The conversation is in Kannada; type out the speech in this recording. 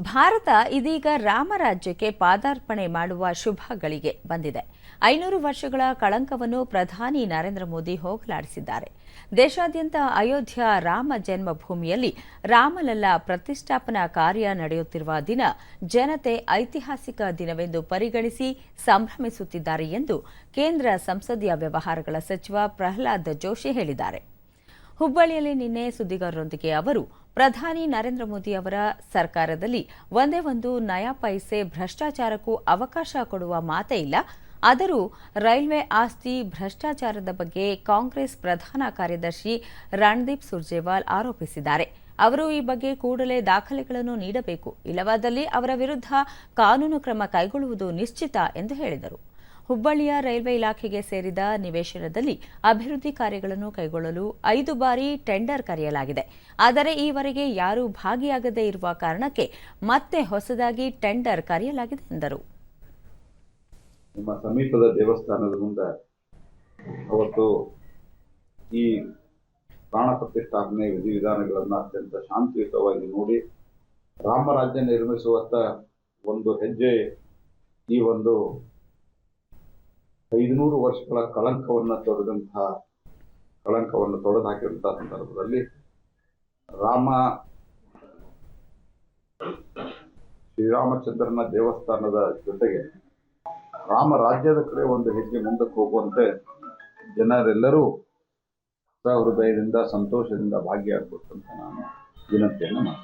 ಭಾರತ ಇದೀಗ ರಾಮರಾಜ್ಯಕ್ಕೆ ಪಾದಾರ್ಪಣೆ ಮಾಡುವ ಶುಭ ಗಳಿಗೆ ಬಂದಿದೆ. ಐನೂರು ವರ್ಷಗಳ ಕಳಂಕವನ್ನು ಪ್ರಧಾನಿ ನರೇಂದ್ರ ಮೋದಿ ಹೋಗಲಾಡಿಸಿದ್ದಾರೆ. ದೇಶಾದ್ಯಂತ ಅಯೋಧ್ಯ ರಾಮ ಜನ್ಮಭೂಮಿಯಲ್ಲಿ ರಾಮಲಲ್ಲಾ ಪ್ರತಿಷ್ಠಾಪನಾ ಕಾರ್ಯ ನಡೆಯುತ್ತಿರುವ ದಿನ ಜನತೆ ಐತಿಹಾಸಿಕ ದಿನವೆಂದು ಪರಿಗಣಿಸಿ ಸಂಭ್ರಮಿಸುತ್ತಿದ್ದಾರೆ ಎಂದು ಕೇಂದ್ರ ಸಂಸದೀಯ ವ್ಯವಹಾರಗಳ ಸಚಿವ ಪ್ರಹ್ಲಾದ್ ಜೋಶಿ ಹೇಳಿದ್ದಾರೆ. ಹುಬ್ಬಳ್ಳಿಯಲ್ಲಿ ನಿನ್ನೆ ಸುದ್ದಿಗಾರರೊಂದಿಗೆ ಅವರು ಪ್ರಧಾನಿ ನರೇಂದ್ರ ಮೋದಿ ಅವರ ಸರ್ಕಾರದಲ್ಲಿ ಒಂದೇ ಒಂದು ನಯಾ ಪೈಸೆ ಭ್ರಷ್ಟಾಚಾರಕ್ಕೂ ಅವಕಾಶ ಕೊಡುವ ಮಾತೇ ಇಲ್ಲ. ಆದರೂ ರೈಲ್ವೆ ಆಸ್ತಿ ಭ್ರಷ್ಟಾಚಾರದ ಬಗ್ಗೆ ಕಾಂಗ್ರೆಸ್ ಪ್ರಧಾನ ಕಾರ್ಯದರ್ಶಿ ರಣದೀಪ್ ಸುರ್ಜೇವಾಲ್ ಆರೋಪಿಸಿದ್ದಾರೆ. ಅವರು ಈ ಬಗ್ಗೆ ಕೂಡಲೇ ದಾಖಲೆಗಳನ್ನು ನೀಡಬೇಕು. ಇಲ್ಲವಾದಲ್ಲಿ ಅವರ ವಿರುದ್ಧ ಕಾನೂನು ಕ್ರಮ ಕೈಗೊಳ್ಳುವುದು ನಿಶ್ಚಿತ ಎಂದು ಹೇಳಿದರು. ಹುಬ್ಬಳ್ಳಿಯ ರೈಲ್ವೆ ಇಲಾಖೆಗೆ ಸೇರಿದ ನಿವೇಶನದಲ್ಲಿ ಅಭಿವೃದ್ಧಿ ಕಾರ್ಯಗಳನ್ನು ಕೈಗೊಳ್ಳಲು ಐದು ಬಾರಿ ಟೆಂಡರ್ ಕರೆಯಲಾಗಿದೆ. ಆದರೆ ಈವರೆಗೆ ಯಾರೂ ಭಾಗಿಯಾಗದೇ ಇರುವ ಕಾರಣಕ್ಕೆ ಮತ್ತೆ ಹೊಸದಾಗಿ ಟೆಂಡರ್ ಕರೆಯಲಾಗಿದೆ ಎಂದರು. ನಿಮ್ಮ ಸಮೀಪದ ದೇವಸ್ಥಾನದ ಮುಂದೆ ಅವತ್ತು ಈ ಪ್ರಾಣ ಪ್ರತಿಷ್ಠಾಪನೆ ವಿಧಿವಿಧಾನಗಳನ್ನು ಅತ್ಯಂತ ಶಾಂತಿಯುತವಾಗಿ ನೋಡಿ ರಾಮರಾಜ್ಯ ನಿರ್ಮಿಸುವತ್ತ ಒಂದು ಹೆಜ್ಜೆ ಈ ಒಂದು ಐದುನೂರು ವರ್ಷಗಳ ಕಳಂಕವನ್ನ ತೊಡೆದಂತಹ ಕಳಂಕವನ್ನು ತೊಡೆದು ಹಾಕಿದಂತಹ ಸಂದರ್ಭದಲ್ಲಿ ರಾಮ, ಶ್ರೀರಾಮಚಂದ್ರನ ದೇವಸ್ಥಾನದ ಜೊತೆಗೆ ರಾಮ ರಾಜ್ಯದ ಕಡೆ ಒಂದು ಹೆಜ್ಜೆ ಮುಂದಕ್ಕೆ ಹೋಗುವಂತೆ ಜನರೆಲ್ಲರೂ ಹೃದಯದಿಂದ ಸಂತೋಷದಿಂದ ಭಾಗಿಯಾಗಬೇಕು ಅಂತ ನಾನು ವಿನಂತಿಯನ್ನು ಮಾಡ್ತೀನಿ.